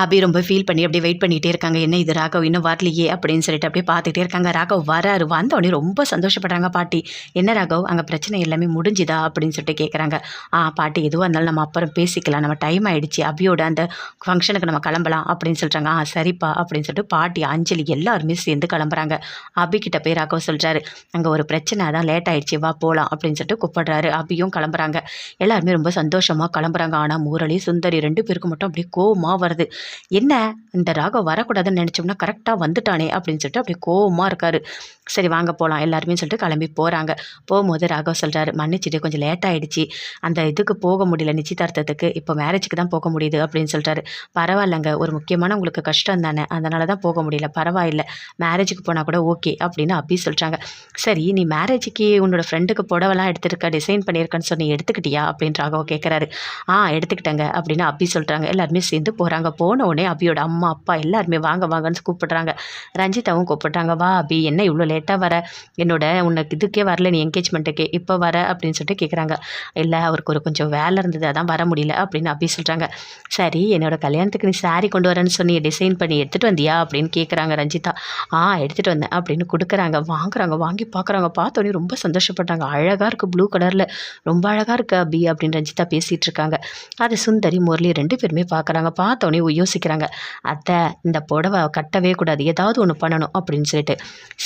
அபி ரொம்ப ஃபீல் பண்ணி அப்படியே வெயிட் பண்ணிகிட்டே இருக்காங்க. என்ன இது ராகவ்? இன்னும் வரலையே அப்படின்னு சொல்லிட்டு அப்படியே பார்த்துட்டே இருக்காங்க. ராகவ் வராரு. வந்த ரொம்ப சந்தோஷப்படுறாங்க பாட்டி. என்ன ராகவ்? அங்கே பிரச்சனை எல்லாமே முடிஞ்சுதா? அப்படின்னு சொல்லிட்டு கேட்குறாங்க ஆ பாட்டி எதுவாக இருந்தாலும் நம்ம அப்புறம் பேசிக்கலாம். நம்ம டைம் ஆகிடுச்சு அபியோட அந்த ஃபங்க்ஷனுக்கு நம்ம கிளம்பலாம் அப்படின்னு சொல்கிறாங்க ஆ சரிப்பா அப்படின்னு சொல்லிட்டு பாட்டி அஞ்சலி எல்லாருமே சேர்ந்து கிளம்புறாங்க. அபிக்கிட்ட போய் ராகவ் சொல்கிறாரு அங்கே ஒரு பிரச்சனை அதான் லேட் ஆகிடுச்சு வா போகலாம் அப்படின்னு சொல்லிட்டு கூப்பிடுறாரு. அபியும் கிளம்புறாங்க. எல்லாருமே ரொம்ப சந்தோஷமாக கிளம்புறாங்க. ஆனால் முரளி சுந்தரி ரெண்டு பேருக்கு மட்டும் அப்படியே கோவமாக வருது. என்ன? இந்த ராகம் வரக்கூடாதுன்னு நினச்சோம்னா கரெக்டாக வந்துட்டானே அப்படின்னு சொல்லிட்டு அப்படி கோவமாக இருக்காரு. சரி வாங்க போகலாம் எல்லாருமே சொல்லிட்டு கிளம்பி போகிறாங்க போகும்போது ராகவ் சொல்கிறாரு மன்னிச்சுட்டு கொஞ்சம் லேட் ஆகிடுச்சு அந்த இதுக்கு போக முடியல. நிச்சயதார்த்தத்துக்கு இப்போ மேரேஜுக்கு தான் போக முடியுது அப்படின்னு சொல்லிட்டாரு பரவாயில்லைங்க. ஒரு முக்கியமான உங்களுக்கு கஷ்டம் தானே. அதனால தான் போக முடியல. பரவாயில்ல. மேரேஜுக்கு போனால் கூட ஓகே அப்படின்னு அப்படி சொல்கிறாங்க சரி நீ மேரேஜுக்கு உன்னோட ஃப்ரெண்டுக்கு புடவெல்லாம் எடுத்துருக்க டிசைன் பண்ணியிருக்கேன்னு சொன்னி எடுத்துக்கிட்டியா? அப்படின்னு ராகவ் கேட்குறாரு ஆ எடுத்துக்கிட்டேங்க அப்படின்னு அப்படி சொல்கிறாங்க எல்லாருமே சேர்ந்து போகிறாங்க போ போன உடனே அபியோட அம்மா அப்பா எல்லாருமே வாங்க வாங்கன்னு கூப்பிட்றாங்க. ரஞ்சிதாவும் கூப்பிட்றாங்க வா அபி என்ன இவ்வளோ லேட்டாக வர? என்னோட உனக்கு இதுக்கே வரல நீ என்கேஜ்மெண்ட்டுக்கே இப்போ வர? அப்படின்னு சொல்லிட்டு கேட்குறாங்க இல்லை அவருக்கு ஒரு கொஞ்சம் வேலை இருந்தது அதான் வர முடியல அப்படின்னு அபி சொல்கிறாங்க சரி என்னோட கல்யாணத்துக்கு நீ சாரி கொண்டு வரேன்னு சொன்னி டிசைன் பண்ணி எடுத்துகிட்டு வந்தியா? அப்படின்னு கேட்குறாங்க ரஞ்சிதா. ஆ எடுத்துகிட்டு வந்தேன் அப்படின்னு கொடுக்குறாங்க. வாங்குறாங்க வாங்கி பார்க்குறாங்க பார்த்தோன்னே ரொம்ப சந்தோஷப்பட்டாங்க. அழகாக இருக்குது ப்ளூ கலரில் ரொம்ப அழகாக இருக்குது அபி அப்படின்னு ரஞ்சிதா பேசிகிட்டு இருக்காங்க. அது சுந்தரி முரளி ரெண்டு பேருமே பார்க்குறாங்க பார்த்தோன்னே யோசிக்கிறாங்க. அத்தை இந்த புடவை கட்டவே கூடாது. ஏதாவது ஒன்று பண்ணணும் அப்படின்னு சொல்லிட்டு.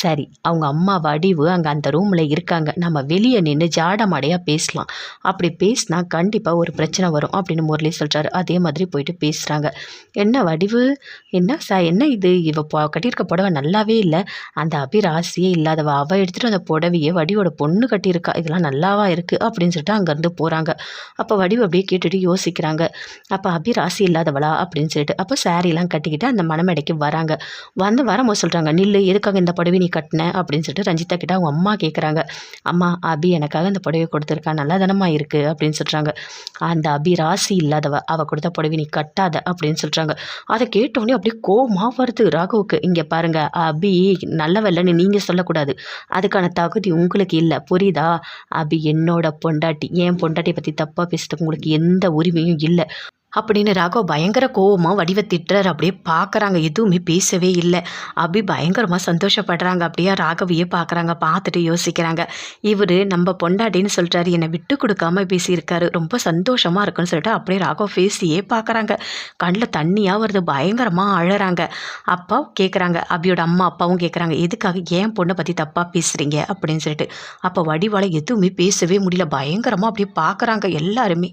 சரி அவங்க அம்மா வடிவு அங்கே அந்த ரூமில் இருக்காங்க. நம்ம வெளியே நின்று ஜாடமாடையாக பேசலாம். அப்படி பேசினா கண்டிப்பாக ஒரு பிரச்சனை வரும் அப்படின்னு முரளி சொல்கிறாரு அதே மாதிரி போயிட்டு பேசுகிறாங்க என்ன வடிவு? என்ன ச என்ன இது? இவ கட்டியிருக்க புடவை நல்லாவே இல்லை. அந்த அபிராசியே இல்லாதவ அவள் எடுத்துகிட்டு அந்த புடவையே வடிவோட பொண்ணு கட்டியிருக்கா. இதெல்லாம் நல்லாவா இருக்குது அப்படின்னு சொல்லிட்டு அங்கேருந்து போகிறாங்க அப்போ வடிவு அப்படியே கேட்டுட்டு யோசிக்கிறாங்க. அப்போ அபிராசி இல்லாதவளா அப்படின்னு சொல்லிட்டு அப்போ சாரீலாம் கட்டிக்கிட்டு அந்த மணமேடைக்கு வராங்க. வந்து வரும்போது சொல்கிறாங்க நில்லு எதுக்காக இந்த புடவை நீ கட்டின? அப்படின்னு சொல்லிட்டு ரஞ்சிதா கிட்ட அவங்க அம்மா கேட்குறாங்க அம்மா அபி எனக்காக இந்த புடவை கொடுத்துருக்கா நல்லா தானம்மா இருக்குது அப்படின்னு சொல்கிறாங்க அந்த அபி ராசி இல்லாதவ அவள் கொடுத்த புடவை நீ கட்டாத அப்படின்னு சொல்கிறாங்க அதை கேட்டோடனே அப்படியே கோமா வருது ராகுவுக்கு. இங்கே பாருங்க அபி நல்லவல்லன்னு நீங்கள் சொல்லக்கூடாது. அதுக்கான தகுதி உங்களுக்கு இல்லை. புரியுதா? அபி என்னோட பொண்டாட்டி. என் பொண்டாட்டியை பற்றி தப்பாக பேசுறதுக்கு உங்களுக்கு எந்த உரிமையும் இல்லை. அப்படின்னு ராகவ் பயங்கர கோவமாக வடிவ திட்டுறாரு. அப்படியே பார்க்குறாங்க எதுவுமே பேசவே இல்லை. அபி பயங்கரமாக சந்தோஷப்படுறாங்க. அப்படியே ராகவியே பார்க்குறாங்க பார்த்துட்டு யோசிக்கிறாங்க. இவர் நம்ம பொண்டாட்டின்னு சொல்கிறாரு என்னை விட்டு கொடுக்காம பேசியிருக்காரு. ரொம்ப சந்தோஷமாக இருக்குன்னு சொல்லிட்டு அப்படியே ராகவ் பேசியே பார்க்குறாங்க கண்ணில் தண்ணியாக வருது. பயங்கரமாக அழறாங்க. அப்பா கேட்குறாங்க அபியோட அம்மா அப்பாவும் கேட்குறாங்க எதுக்காக ஏன் பொண்ணை பற்றி தப்பாக பேசுகிறீங்க அப்படின்னு சொல்லிட்டு. அப்போ வடிவால் எதுவுமே பேசவே முடியல. பயங்கரமாக அப்படியே பார்க்குறாங்க எல்லாருமே.